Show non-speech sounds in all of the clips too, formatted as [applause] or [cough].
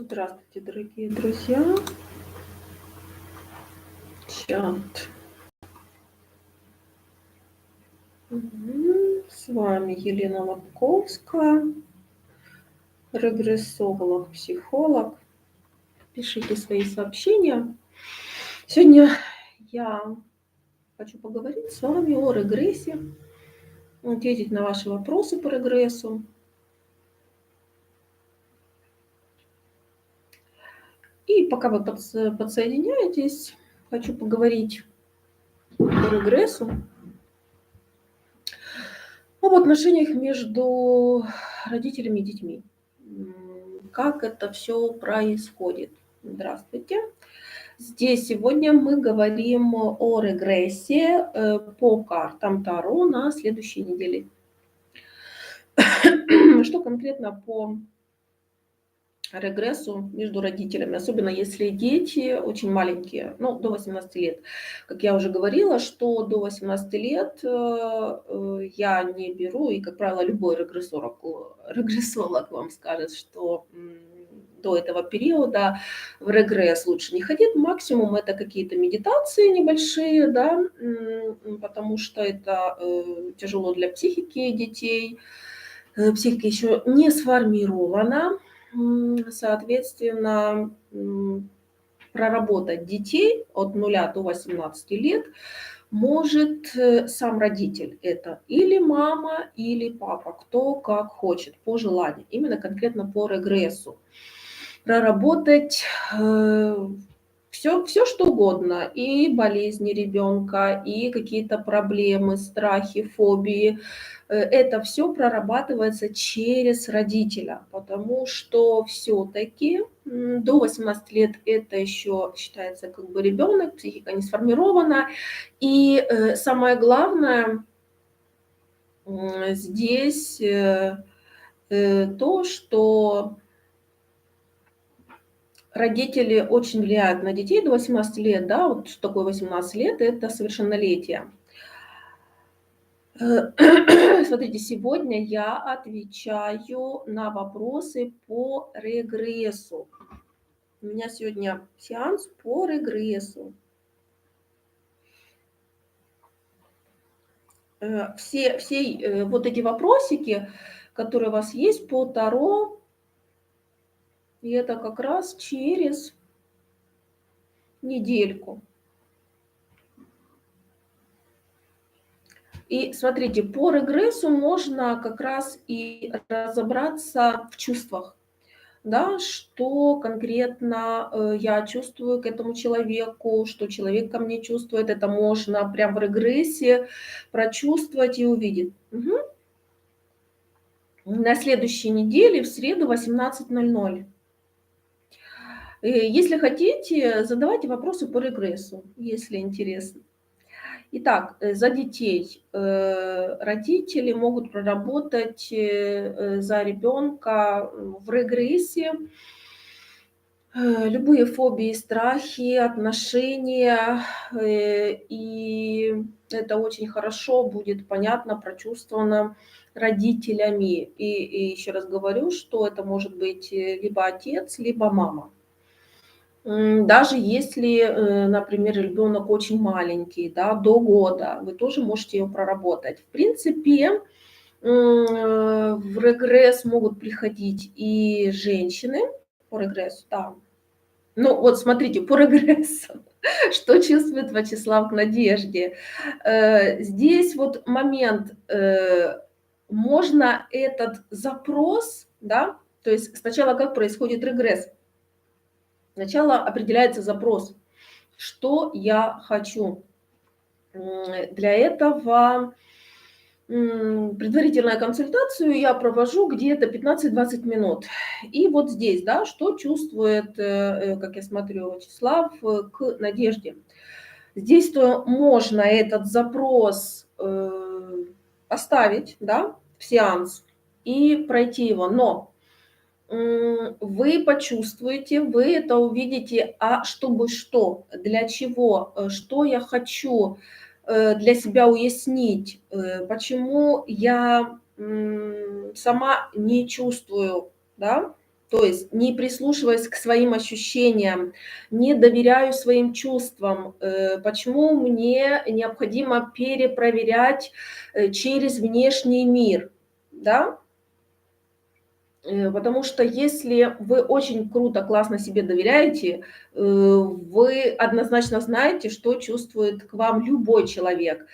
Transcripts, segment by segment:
Здравствуйте, дорогие друзья. Мгм. С вами Елена Лобковская, регрессолог, психолог. Пишите свои сообщения. Сегодня я хочу поговорить с вами о регрессе, ответить на ваши вопросы по регрессу. И пока вы подс- подсоединяетесь, хочу поговорить по регрессу, об отношениях между родителями и детьми. Как это все происходит? Здравствуйте. Здесь сегодня мы говорим о регрессе э, по картам Таро на следующей неделе. [coughs] Что конкретно по регрессу между родителями, особенно если дети очень маленькие, ну, до 18 лет. Как я уже говорила, что до 18 лет э, э, я не беру, и, как правило, любой регрессолог, регрессолог вам скажет, что до этого периода в регресс лучше не ходить. Максимум это какие-то медитации небольшие, да, потому что это э, тяжело для психики детей. Психика еще не сформирована, соответственно, проработать детей от 0 до 18 лет может э, сам родитель. Это или мама, или папа, кто как хочет, по желанию, именно конкретно по регрессу. Проработать все, все что угодно, и болезни ребенка, и какие-то проблемы, страхи, фобии, Э, это все прорабатывается через родителя, потому что все-таки до 18 лет это еще считается как бы ребенок, психика не сформирована. И э, самое главное здесь э, то, что родители очень влияют на детей до 18 лет, да, вот что такое 18 лет, это совершеннолетие. Э, [clears throat] Смотрите, сегодня я отвечаю на вопросы по регрессу. У меня сегодня сеанс по регрессу. Э, Все, все э, вот эти вопросики, которые у вас есть по Таро, и это как раз через недельку. И смотрите, по регрессу можно как раз и разобраться в чувствах, да, что конкретно э, я чувствую к этому человеку, что человек ко мне чувствует, это можно прям в регрессе прочувствовать и увидеть. Мгм. На следующей неделе, в среду, 18.00. Э, Если хотите, задавайте вопросы по регрессу, если интересно. Итак, э, за детей э, родители могут проработать за ребенка в регрессе любые фобии, страхи, отношения, и это очень хорошо будет понятно, прочувствовано родителями. И, и еще раз говорю, что это может быть либо отец, либо мама. Даже если, э, например, ребенок очень маленький, да, до года, вы тоже можете ее проработать. В принципе, м, в регресс могут приходить и женщины по регрессу, да. Ну вот смотрите, по [laughs] регрессу, что чувствует Вячеслав к Надежде. Э, Здесь вот момент, э, можно этот запрос, да, то есть сначала как происходит регресс? Сначала определяется запрос, что я хочу. Для этого предварительную консультацию я провожу где-то 15-20 минут. И вот здесь, да, что чувствует, э, э, как я смотрю, Вячеслав э, к Надежде. Здесь то можно этот запрос оставить, да, в сеанс и пройти его, но вы почувствуете, вы это увидите, а чтобы что, для чего, э, что я хочу э, для себя уяснить, э, почему я сама не чувствую, да, То есть не прислушиваясь к своим ощущениям, не доверяю своим чувствам, почему мне необходимо перепроверять через внешний мир, да? Э, потому что если вы очень круто, классно себе доверяете, вы однозначно знаете, что чувствует к вам любой человек.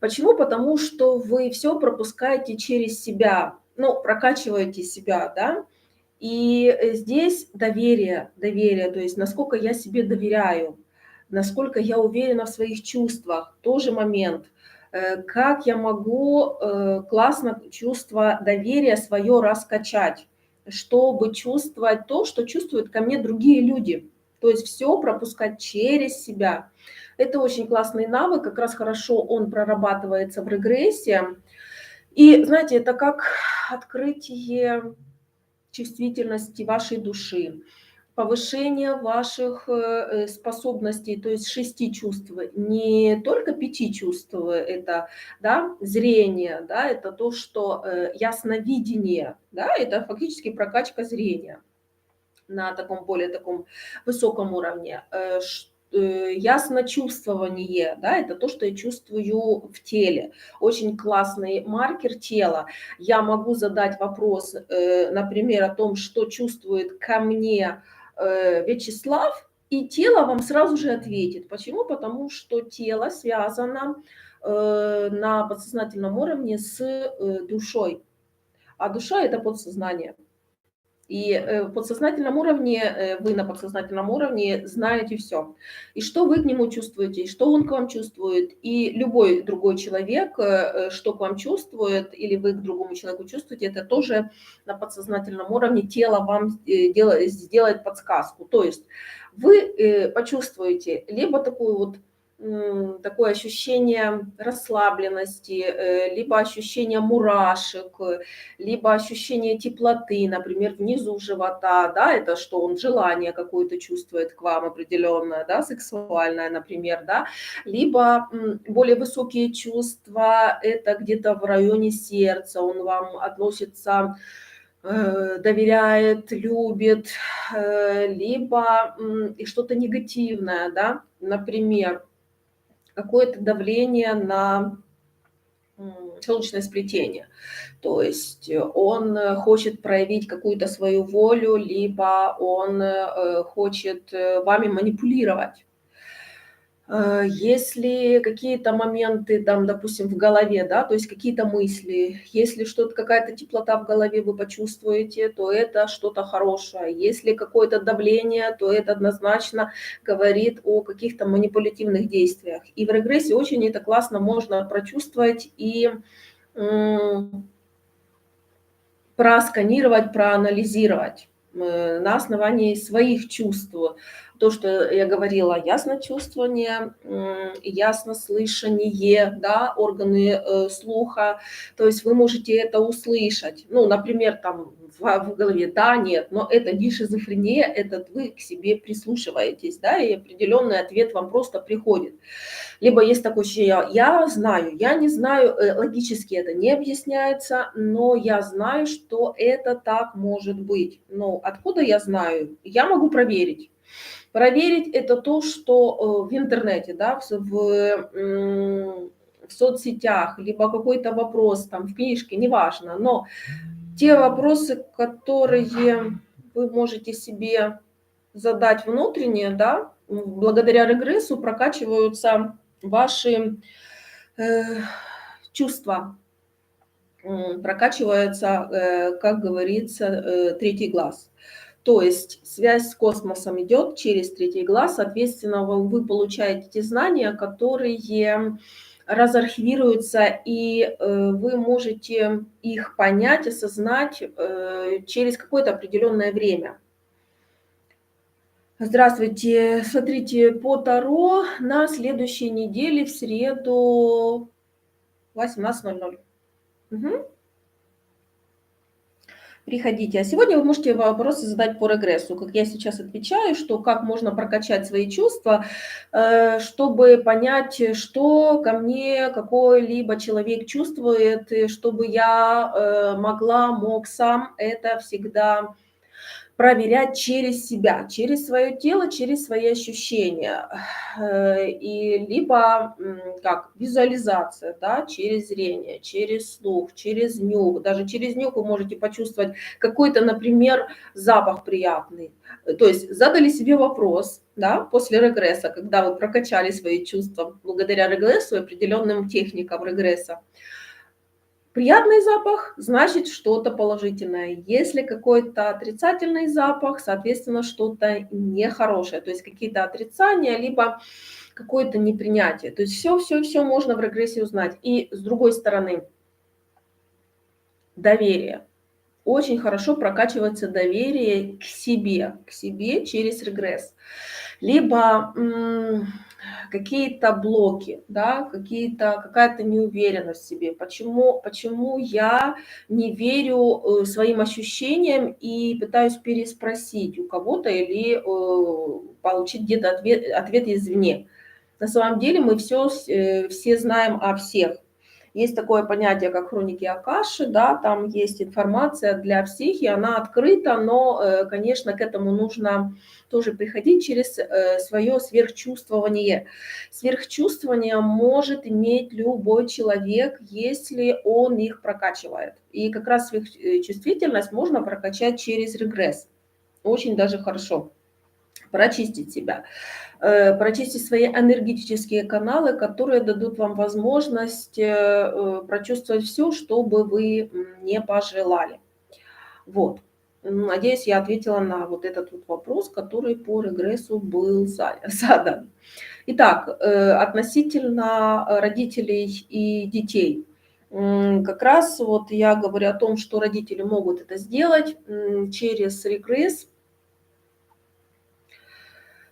Почему? Потому что вы все пропускаете через себя, ну, прокачиваете себя, да, и э, здесь доверие, доверие, то есть насколько я себе доверяю, насколько я уверена в своих чувствах, тоже момент. Э, как я могу э, классно чувство доверия свое раскачать, чтобы чувствовать то, что чувствуют ко мне другие люди. То есть все пропускать через себя. Это очень классный навык, как раз хорошо он прорабатывается в регрессии. И, знаете, это как открытие чувствительности вашей души, повышение ваших э, способностей, то есть шести чувств, не только пяти чувств, это да, зрение, да, это то, что э, ясновидение, да, это фактически прокачка зрения на таком более таком высоком уровне. Э, Э, ясно чувствование, да, это то, что я чувствую в теле. Очень классный маркер тела. Я могу задать вопрос, э, например, о том, что чувствует ко мне э, Вячеслав, и тело вам сразу же ответит. Почему? Потому что тело связано на подсознательном уровне с душой, а душа – это подсознание. И э, в подсознательном уровне, э, вы на подсознательном уровне знаете все. И что вы к нему чувствуете, и что он к вам чувствует, и любой другой человек, э, что к вам чувствует, или вы к другому человеку чувствуете, это тоже на подсознательном уровне тело вам сделает подсказку. То есть вы почувствуете либо такую вот такое ощущение расслабленности, э, либо ощущение мурашек, либо ощущение теплоты, например, внизу живота, да, это что он желание какое-то чувствует к вам определенное, да, сексуальное, например, да, либо более высокие чувства, это где-то в районе сердца, он вам относится э, доверяет, любит, э, либо что-то негативное, да, например, какое-то давление на солнечное сплетение. То есть он хочет проявить какую-то свою волю, либо он э, хочет э, вами манипулировать. Э, если какие-то моменты, там, допустим, в голове, да, то есть какие-то мысли, если что-то, какая-то теплота в голове вы почувствуете, то это что-то хорошее. Если какое-то давление, то это однозначно говорит о каких-то манипулятивных действиях. И в регрессии очень это классно можно прочувствовать и просканировать, проанализировать э, на основании своих чувств то, что я говорила, ясно чувствование, ясно слышание, да, органы э, слуха, то есть вы можете это услышать. Ну, например, там в, в голове, да, нет, но это не шизофрения, это вы к себе прислушиваетесь, да, и определенный ответ вам просто приходит. Либо есть такое ощущение, я знаю, я не знаю, э, логически это не объясняется, но я знаю, что это так может быть. Но откуда я знаю? Я могу проверить. Проверить это то, что э, в интернете, да, в, в, в соцсетях, либо какой-то вопрос там в книжке, неважно, но те вопросы, которые вы можете себе задать внутренне, да, благодаря регрессу прокачиваются ваши э, чувства, прокачивается, э, как говорится, э, третий глаз. То есть связь с космосом идет через третий глаз, соответственно, вы получаете те знания, которые разархивируются, и э, вы можете их понять, осознать э, через какое-то определенное время. Здравствуйте. Смотрите, по Таро на следующей неделе в среду 18.00. Угу приходите. А сегодня вы можете вопросы задать по регрессу, как я сейчас отвечаю, что как можно прокачать свои чувства, э, чтобы понять, что ко мне какой-либо человек чувствует, чтобы я э, могла, мог сам это всегда проверять через себя, через свое тело, через свои ощущения. Э, и либо как визуализация, да, через зрение, через слух, через нюх. Даже через нюх вы можете почувствовать какой-то, например, запах приятный. То есть задали себе вопрос, да, после регресса, когда вы прокачали свои чувства благодаря регрессу и определенным техникам регресса. Приятный запах значит что-то положительное. Если какой-то отрицательный запах, соответственно, что-то нехорошее, то есть какие-то отрицания, либо какое-то непринятие. То есть все, все, все можно в регрессии узнать. И с другой стороны, доверие. Очень хорошо прокачивается доверие к себе, к себе через регресс. Либо какие-то блоки, да, какие-то, какая-то неуверенность в себе. Почему, почему я не верю э, своим ощущениям и пытаюсь переспросить у кого-то или э, получить где-то ответ, ответ извне. На самом деле мы все, э, все знаем о всех. Есть такое понятие, как хроники Акаши, да, там есть информация для всех, и она открыта, но, э, конечно, к этому нужно тоже приходить через э, свое сверхчувствование. Сверхчувствование может иметь любой человек, если он их прокачивает. И как раз сверхчувствительность можно прокачать через регресс. Очень даже хорошо прочистить себя. Э, прочистить свои энергетические каналы, которые дадут вам возможность э, э, прочувствовать все, что бы вы не пожелали. Вот. Надеюсь, я ответила на вот этот вот вопрос, который по регрессу был [laughs] задан. Итак, относительно родителей и детей. Как раз вот я говорю о том, что родители могут это сделать через регресс,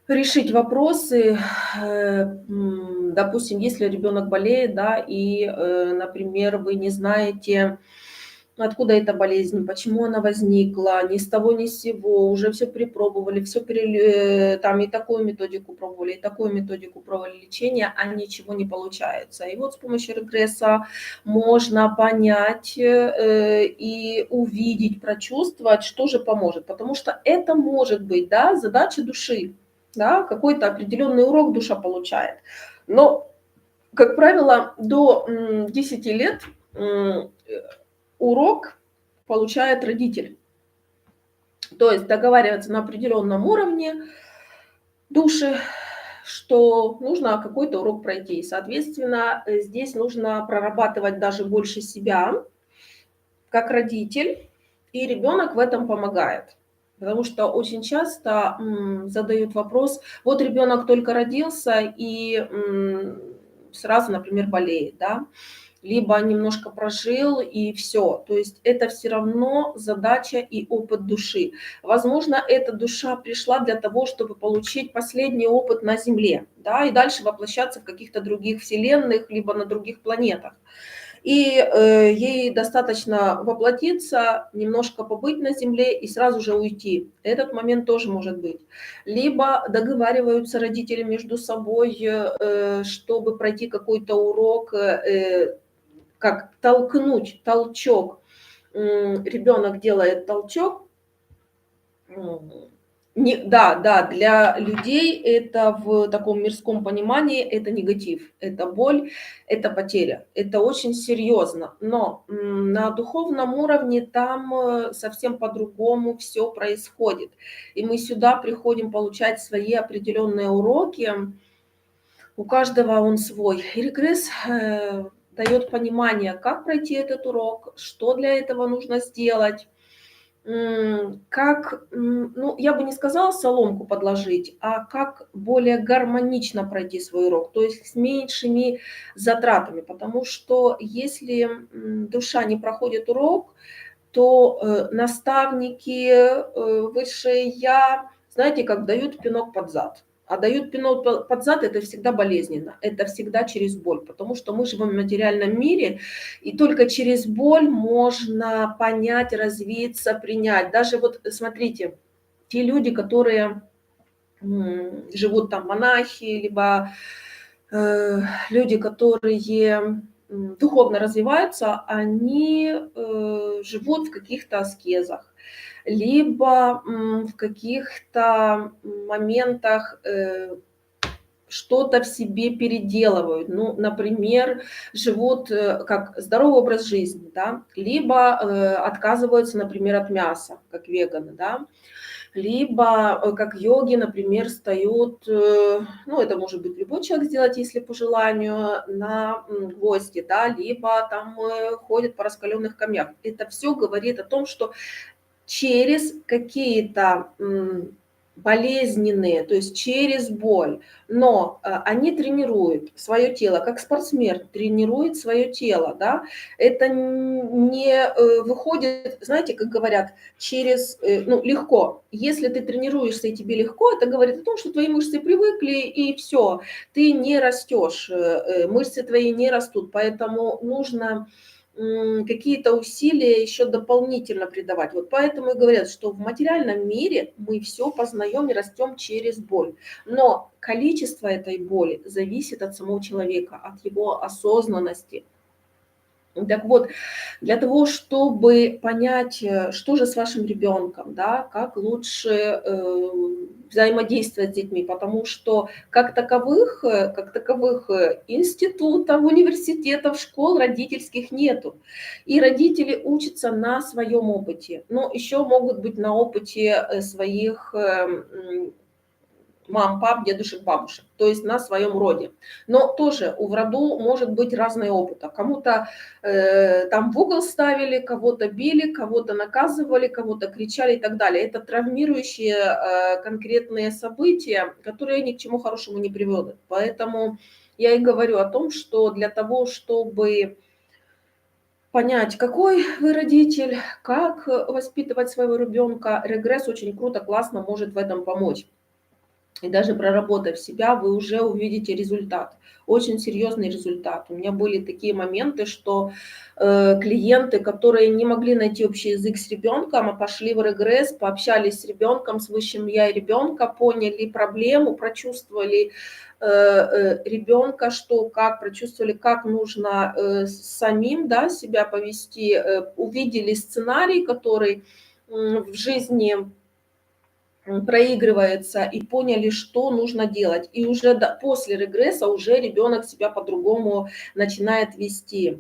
решить вопросы, э, допустим, если ребенок болеет, да, и, э, например, вы не знаете, откуда эта болезнь, почему она возникла, ни с того ни с сего, уже все перепробовали, все пере... Э, там и такую методику пробовали, и такую методику пробовали лечения, а ничего не получается. И вот с помощью регресса можно понять и увидеть, прочувствовать, что же поможет, потому что это может быть, да, задача души, да, какой-то определенный урок душа получает. Но, как правило, до 10 лет урок получает родитель. То есть договариваться на определенном уровне души, что нужно какой-то урок пройти. И, соответственно, здесь нужно прорабатывать даже больше себя, как родитель, и ребенок в этом помогает. Потому что очень часто задают вопрос, вот ребенок только родился и сразу, например, болеет, да, либо немножко прожил и все. То есть это все равно задача и опыт души. Возможно, эта душа пришла для того, чтобы получить последний опыт на Земле, да, и дальше воплощаться в каких-то других вселенных, либо на других планетах и э, ей достаточно воплотиться, немножко побыть на земле и сразу же уйти. Этот момент тоже может быть. Либо договариваются родители между собой, э, чтобы пройти какой-то урок, э, как толкнуть, толчок. Ребенок делает толчок, не, да, да, для людей это в таком мирском понимании это негатив, это боль, это потеря, это очень серьезно. Но на духовном уровне там э, совсем по-другому все происходит. И мы сюда приходим получать свои определенные уроки. У каждого он свой. И регресс э, дает понимание, как пройти этот урок, что для этого нужно сделать как, ну, я бы не сказала соломку подложить, а как более гармонично пройти свой урок, то есть с меньшими затратами, потому что если душа не проходит урок, то э, наставники, э, высшее я, знаете, как дают пинок под зад. А дают пинок под зад, это всегда болезненно, это всегда через боль, потому что мы живем в материальном мире, и только через боль можно понять, развиться, принять. Даже вот смотрите, те люди, которые живут там монахи, либо э, люди, которые духовно развиваются, они э, живут в каких-то аскезах, либо в каких-то моментах э, что-то в себе переделывают. Ну, например, живут э, как здоровый образ жизни, да, либо э, отказываются, например, от мяса, как веганы, да, либо как йоги, например, встают, ну, это может быть любой человек сделать, если по желанию, на гвозди, да, либо там ходят по раскаленных камнях. Это все говорит о том, что через какие-то болезненные, то есть через боль, но э, они тренируют свое тело, как спортсмен тренирует свое тело, да, это не э, выходит, знаете, как говорят, через, э, ну, легко. Если ты тренируешься и тебе легко, это говорит о том, что твои мышцы привыкли и все, ты не растешь, мышцы твои не растут, поэтому нужно какие-то усилия еще дополнительно придавать. Вот поэтому и говорят, что в материальном мире мы все познаем и растем через боль. Но количество этой боли зависит от самого человека, от его осознанности, так вот, для того, чтобы понять, э, что же с вашим ребенком, да, как лучше э, взаимодействовать с детьми, потому что как таковых, э, как таковых э, институтов, университетов, школ родительских нету. И родители учатся на своем опыте, но еще могут быть на опыте своих мам, пап, дедушек, бабушек, то есть на своем роде. Но тоже у в роду может быть разный опыт. Кому-то э, там в угол ставили, кого-то били, кого-то наказывали, кого-то кричали и так далее. Это травмирующие э, конкретные события, которые ни к чему хорошему не приводят. Поэтому я и говорю о том, что для того, чтобы понять, какой вы родитель, как воспитывать своего ребенка, регресс очень круто, классно может в этом помочь и даже проработав себя, вы уже увидите результат, очень серьезный результат. У меня были такие моменты, что э, клиенты, которые не могли найти общий язык с ребенком, а пошли в регресс, пообщались с ребенком, с высшим я и ребенка, поняли проблему, прочувствовали э, э, ребенка, что как, прочувствовали, как нужно э, самим да, себя повести, э, увидели сценарий, который э, в жизни проигрывается и поняли, что нужно делать. И уже до, после регресса уже ребенок себя по-другому начинает вести.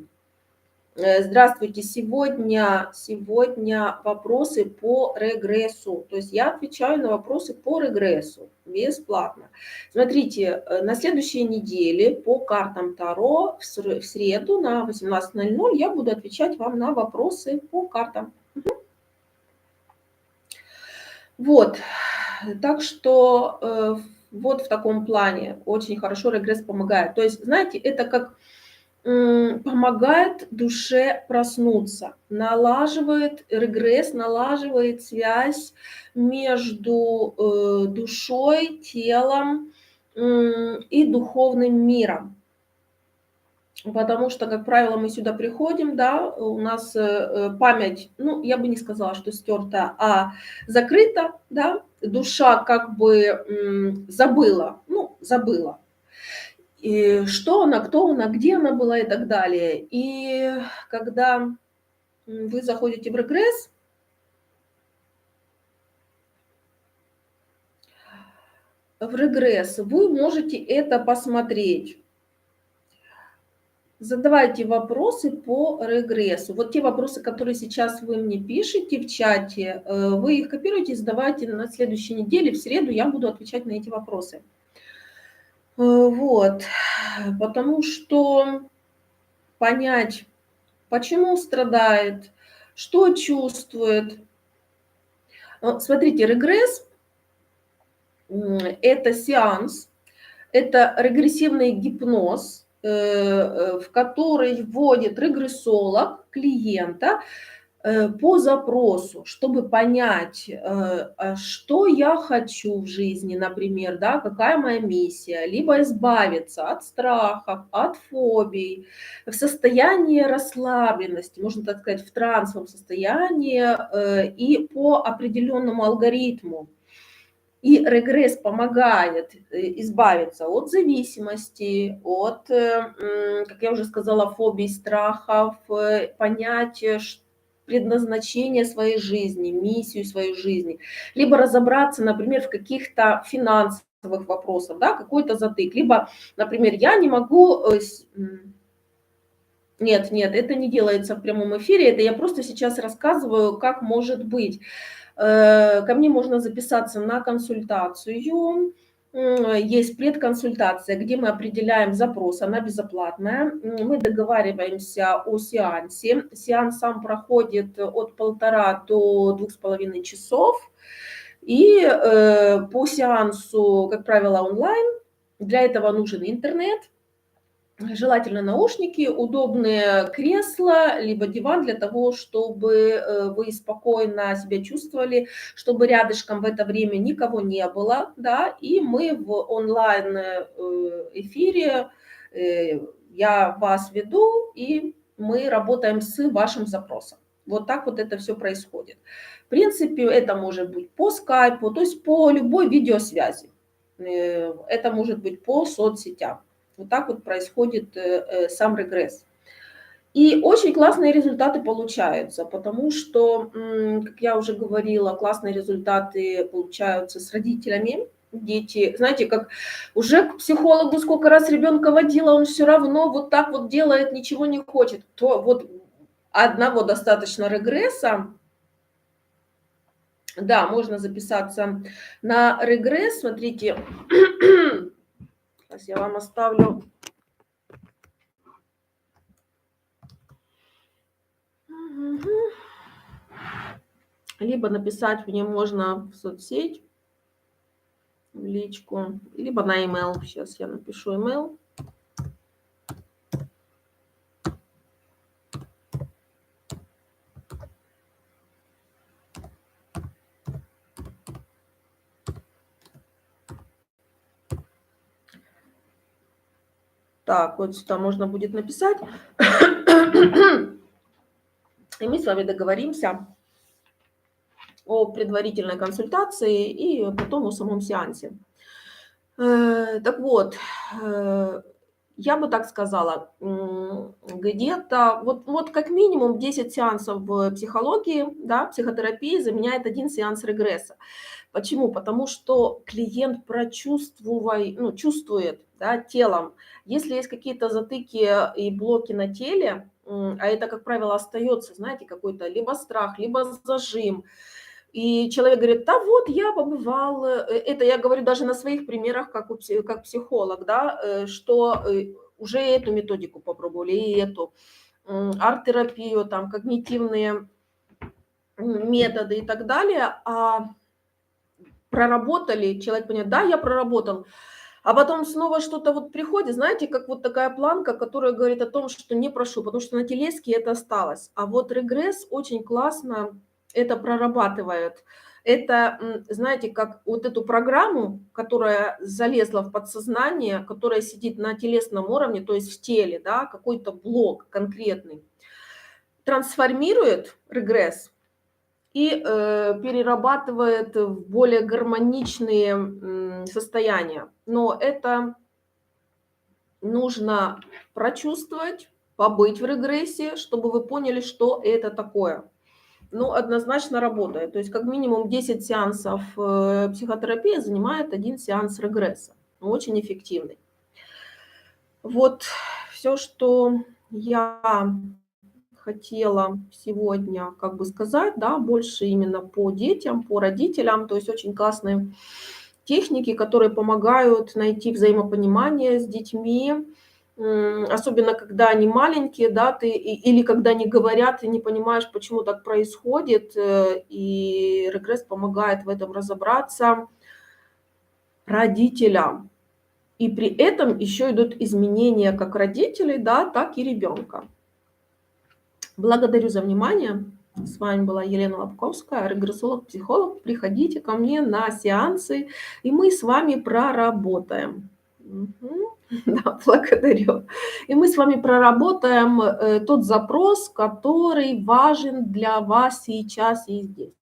Э, здравствуйте, сегодня, сегодня вопросы по регрессу. То есть я отвечаю на вопросы по регрессу бесплатно. Смотрите, э, на следующей неделе по картам Таро в среду на 18.00 я буду отвечать вам на вопросы по картам. Вот, так что э, вот в таком плане очень хорошо регресс помогает. То есть, знаете, это как э, помогает душе проснуться, налаживает регресс, налаживает связь между э, душой, телом и духовным миром. Потому что, как правило, мы сюда приходим, да, у нас э, э, память, ну, я бы не сказала, что стерта, а закрыта, да, душа как бы забыла, ну, забыла, и что она, кто она, где она была и так далее. И когда вы заходите в регресс, в регресс, вы можете это посмотреть задавайте вопросы по регрессу. Вот те вопросы, которые сейчас вы мне пишете в чате, э, вы их копируете и задавайте на следующей неделе, в среду я буду отвечать на эти вопросы. Э, вот, потому что понять, почему страдает, что чувствует. Э, смотрите, регресс – это сеанс, это регрессивный гипноз – в который вводит регрессолог клиента э, по запросу, чтобы понять, а что я хочу в жизни, например, да, какая моя миссия, либо избавиться от страхов, от фобий, в состоянии расслабленности, можно так сказать, в трансовом состоянии и по определенному алгоритму И регресс помогает э, избавиться от зависимости, от, э, как я уже сказала, фобий, страхов, э, понять предназначение своей жизни, миссию своей жизни, либо разобраться, например, в каких-то финансовых вопросах, да, какой-то затык, либо, например, я не могу... Нет, нет, это не делается в прямом эфире, это я просто сейчас рассказываю, как может быть. Э, ко мне можно записаться на консультацию. Есть предконсультация, где мы определяем запрос, она безоплатная. Мы договариваемся о сеансе. Сеанс сам проходит от полтора до двух с половиной часов. И э, по сеансу, как правило, онлайн. Для этого нужен интернет желательно наушники, удобные кресла, либо диван для того, чтобы э, вы спокойно себя чувствовали, чтобы рядышком в это время никого не было, да, и мы в онлайн э, эфире, э, я вас веду, и мы работаем с вашим запросом. Вот так вот это все происходит. В принципе, это может быть по скайпу, то есть по любой видеосвязи. Это может быть по соцсетям. Вот так вот происходит э, э, сам регресс. И очень классные результаты получаются, потому что, как я уже говорила, классные результаты получаются с родителями. Дети, знаете, как уже к психологу сколько раз ребенка водила, он все равно вот так вот делает, ничего не хочет. То вот одного достаточно регресса, да, можно записаться на регресс. Смотрите, Сейчас я вам оставлю. Либо написать мне можно в соцсеть, в личку, либо на email. Сейчас я напишу email. Так, вот сюда можно будет написать. И мы с вами договоримся о предварительной консультации и потом о самом сеансе. Э, так вот, э, я бы так сказала, где-то вот, вот как минимум 10 сеансов психологии, да, психотерапии заменяет один сеанс регресса. Почему? Потому что клиент прочувствует, ну, чувствует да, телом. Если есть какие-то затыки и блоки на теле, а это, как правило, остается, знаете, какой-то либо страх, либо зажим, и человек говорит, да вот, я побывал, э, это я говорю даже на своих примерах, как, у, как психолог, да, э, что э, уже эту методику попробовали, и эту, арт-терапию, там, когнитивные методы и так далее, а проработали, человек понимает, да, я проработал, а потом снова что-то вот приходит, знаете, как вот такая планка, которая говорит о том, что не прошу, потому что на телеске это осталось. А вот регресс очень классно это прорабатывает. Это, знаете, как вот эту программу, которая залезла в подсознание, которая сидит на телесном уровне, то есть в теле, да, какой-то блок конкретный, трансформирует регресс и э, перерабатывает в более гармоничные э, состояния. Но это нужно прочувствовать, побыть в регрессе, чтобы вы поняли, что это такое. Ну, однозначно работает. То есть как минимум 10 сеансов э, психотерапии занимает один сеанс регресса. Очень эффективный. Вот все, что я хотела сегодня как бы сказать, да, больше именно по детям, по родителям, то есть очень классные техники, которые помогают найти взаимопонимание с детьми, особенно когда они маленькие, да, ты, или когда не говорят, ты не понимаешь, почему так происходит, э, и регресс помогает в этом разобраться родителям. И при этом еще идут изменения как родителей, да, так и ребенка. Благодарю за внимание. С вами была Елена Лобковская, регрессолог, психолог. Приходите ко мне на сеансы, и мы с вами проработаем. [laughs] Да, благодарю. И мы с вами проработаем э, тот запрос, который важен для вас сейчас и здесь.